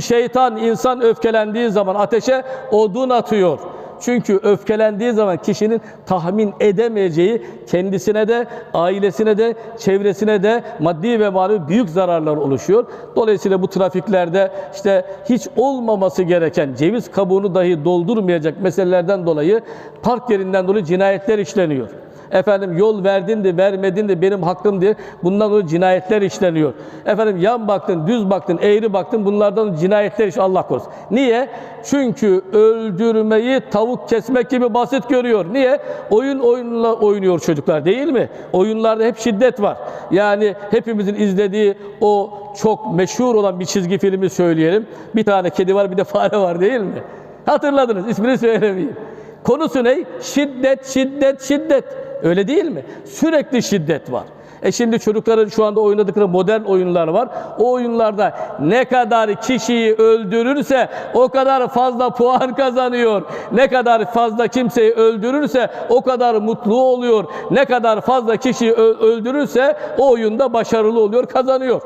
Şeytan insan öfkelendiği zaman ateşe odun atıyor. Çünkü öfkelendiği zaman kişinin tahmin edemeyeceği kendisine de, ailesine de, çevresine de maddi ve manevi büyük zararlar oluşuyor. Dolayısıyla bu trafiklerde işte hiç olmaması gereken ceviz kabuğunu dahi doldurmayacak meselelerden dolayı park yerinden dolayı cinayetler işleniyor. Efendim yol verdin de vermedin de benim hakkım diye bundan dolayı cinayetler işleniyor. Efendim yan baktın, düz baktın, eğri baktın bunlardan cinayetler iş Allah korusun. Niye? Çünkü öldürmeyi tavuk kesmek gibi basit görüyor. Niye? Oyun oyunla oynuyor çocuklar değil mi? Oyunlarda hep şiddet var. Yani hepimizin izlediği o çok meşhur olan bir çizgi filmi söyleyelim. Bir tane kedi var bir de fare var değil mi? Hatırladınız ismini söylemeyeyim. Konusu ne? Şiddet, şiddet, şiddet. Öyle değil mi? Sürekli şiddet var. E şimdi çocukların şu anda oynadıkları modern oyunlar var. O oyunlarda ne kadar kişiyi öldürürse o kadar fazla puan kazanıyor. Ne kadar fazla kimseyi öldürürse o kadar mutlu oluyor. Ne kadar fazla kişiyi öldürürse o oyunda başarılı oluyor, kazanıyor.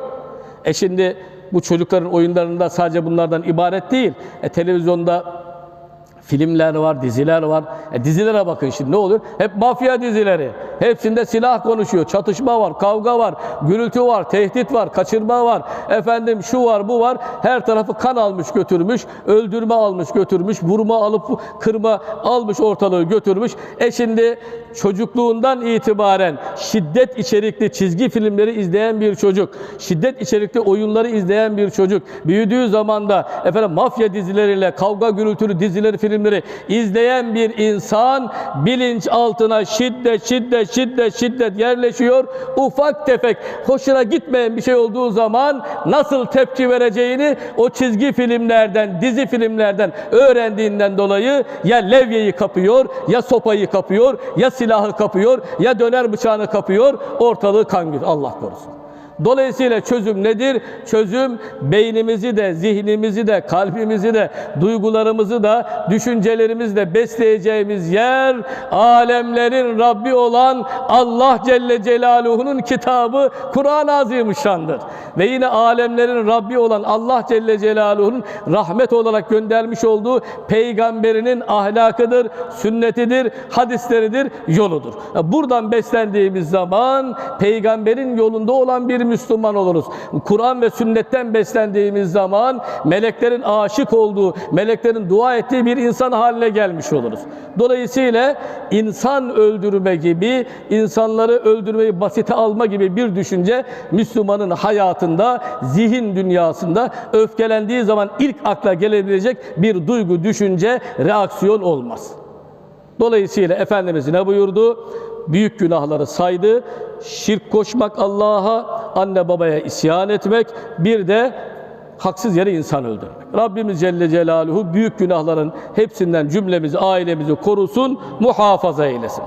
E şimdi bu çocukların oyunlarında sadece bunlardan ibaret değil. E televizyonda Filmler var, diziler var. E dizilere bakın şimdi ne oluyor? Hep mafya dizileri. Hepsinde silah konuşuyor, çatışma var, kavga var, gürültü var, tehdit var, kaçırma var. Efendim şu var, bu var. Her tarafı kan almış götürmüş, öldürme almış götürmüş, vurma alıp kırma almış ortalığı götürmüş. E şimdi çocukluğundan itibaren şiddet içerikli çizgi filmleri izleyen bir çocuk, şiddet içerikli oyunları izleyen bir çocuk büyüdüğü zaman da efendim mafya dizileriyle kavga gürültülü dizileri, filmleri izleyen bir insan bilinç altına şiddet, şiddet, şiddet, şiddet yerleşiyor. Ufak tefek hoşuna gitmeyen bir şey olduğu zaman nasıl tepki vereceğini o çizgi filmlerden, dizi filmlerden öğrendiğinden dolayı ya levyeyi kapıyor, ya sopayı kapıyor, ya silahı kapıyor, ya döner bıçağını kapıyor, ortalığı kan gür. Allah korusun. Dolayısıyla çözüm nedir? Çözüm beynimizi de, zihnimizi de, kalbimizi de, duygularımızı da, düşüncelerimizi de besleyeceğimiz yer alemlerin Rabbi olan Allah Celle Celaluhu'nun kitabı Kur'an-ı Azimüşşan'dır. Ve yine alemlerin Rabbi olan Allah Celle Celaluhu'nun rahmet olarak göndermiş olduğu peygamberinin ahlakıdır, sünnetidir, hadisleridir, yoludur. Buradan beslendiğimiz zaman peygamberin yolunda olan bir Müslüman oluruz. Kur'an ve sünnetten beslendiğimiz zaman meleklerin aşık olduğu, meleklerin dua ettiği bir insan haline gelmiş oluruz. Dolayısıyla insan öldürme gibi, insanları öldürmeyi basite alma gibi bir düşünce Müslümanın hayatında, zihin dünyasında öfkelendiği zaman ilk akla gelebilecek bir duygu, düşünce, reaksiyon olmaz. Dolayısıyla Efendimiz ne buyurdu? Büyük günahları saydı. Şirk koşmak Allah'a, anne babaya isyan etmek, bir de haksız yere insan öldürmek. Rabbimiz Celle Celaluhu büyük günahların hepsinden cümlemizi, ailemizi korusun, muhafaza eylesin.